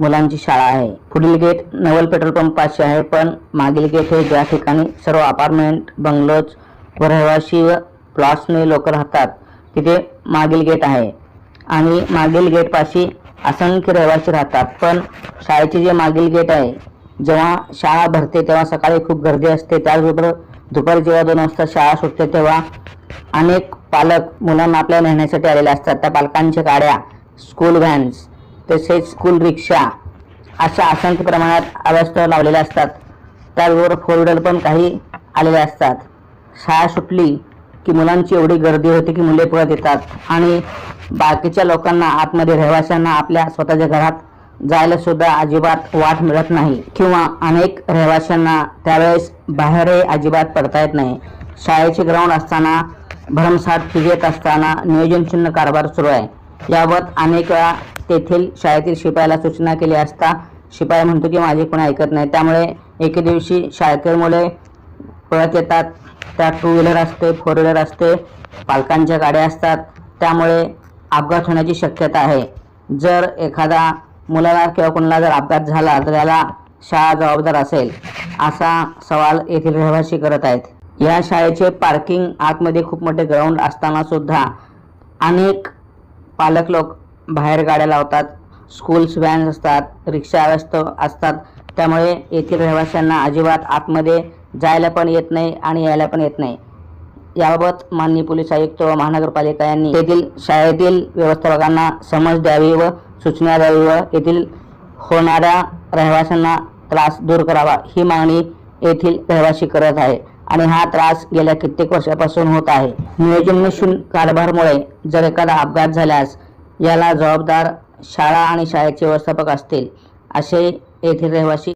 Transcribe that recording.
मुलांची शाळा आहे. पुढील गेट नवल पेट्रोल पंप पाचशे आहे पण मागील गेट हे ज्या ठिकाणी सर्व अपार्टमेंट बंगलोज व रहिवासी व प्लॉट्सने लोक राहतात तिथे मागील गेट आहे. आणि मागील गेटपाशी असंख्य रहिवासी राहतात पण शाळेचे जे मागील गेट आहे जेव्हा शाळा भरते तेव्हा सकाळी खूप गर्दी असते त्याचबरोबर दुपारी जेव्हा दोन वाजता शाळा सुटते तेव्हा अनेक पालक मुलांना आपल्या नेण्यासाठी आलेले असतात. त्या पालकांच्या गाड्या स्कूल व्हॅन्स तसेच स्कूल रिक्षा अशा असंख्य प्रमाणात अव्यस्त लावलेल्या असतात. त्याचबरोबर फोर व्हीलर पण काही आलेले असतात. शाळा सुटली की मुलांची एवढी गर्दी होते की मुले पळत येतात आणि बाकीच्या लोकांना आतमध्ये रहिवाशांना आपल्या स्वतःच्या घरात जायला सुद्धा अजिबात वाट मिळत नाही किंवा अनेक रहिवाशांना त्यावेळेस बाहेरही अजिबात पडता येत नाही. शाळेचे ग्राउंड असताना भरमसाठ येत असताना नियोजनशून्य कारभार सुरू आहे. याबाबत अनेक वेळा तेथील शाळेतील शिपायाला सूचना केली असता शिपाई म्हणतो की माझे कोणी ऐकत नाही. त्यामुळे एके दिवशी शाळेतील मुले पळत येतात. त्या टू व्हीलर असते फोर व्हीलर असते पालकांच्या गाड्या असतात. त्यामुळे अपघात होण्याची शक्यता आहे. जर एखादा मुलाला किंवा कोणाला जर अपघात झाला तर त्याला शाळा जबाबदार असेल असा सवाल येथील रहिवासी करत आहेत. या शाळेचे पार्किंग आतमध्ये खूप मोठे ग्राउंड असताना सुद्धा अनेक पालक लोक बाहेर गाड्या लावतात स्कूल्स व्हॅन्स असतात रिक्षा व्यस्त असतात. त्यामुळे येथील रहिवाशांना अजिबात आतमध्ये जायला पण येत नाही आणि यायला पण येत नाही. याबाबत माननीय पोलीस आयुक्त व महानगरपालिका यांनी येथील शाळेतील व्यवस्थापकांना समज द्यावी व सूचना द्यावी व येथील होणाऱ्या रहिवाशांना त्रास दूर करावा ही मागणी येथील रहिवासी करत आहे आणि हा त्रास गेल्या कित्येक वर्षापासून होत आहे. नियोजनशील कारभारमुळे जर एखादा अपघात झाल्यास याला जबाबदार शाळा आणि शाळेचे व्यवस्थापक असतील असे येथील रहिवासी